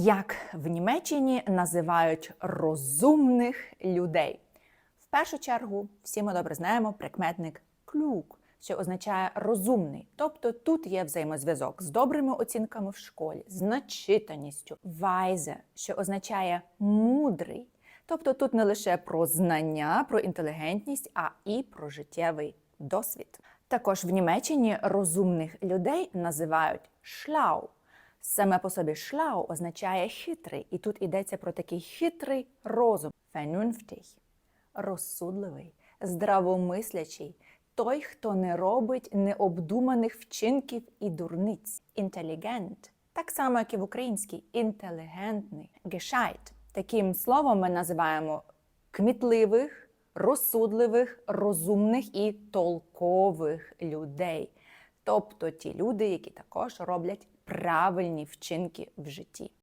Як в Німеччині називають розумних людей? В першу чергу всі ми добре знаємо прикметник клюк, що означає розумний. Тобто тут є взаємозв'язок з добрими оцінками в школі, з начитаністю, вайзе, що означає мудрий. Тобто тут не лише про знання, про інтелігентність, а і про життєвий досвід. Також в Німеччині розумних людей називають шлау. Саме по собі шлау означає хитрий, і тут йдеться про такий хитрий розум, vernünftig, розсудливий, здравомислячий, той, хто не робить необдуманих вчинків і дурниць, інтелігент, так само, як і в українській, інтелігентний, gescheit. Таким словом ми називаємо кмітливих, розсудливих, розумних і толкових людей. Тобто ті люди, які також роблять правильні вчинки в житті.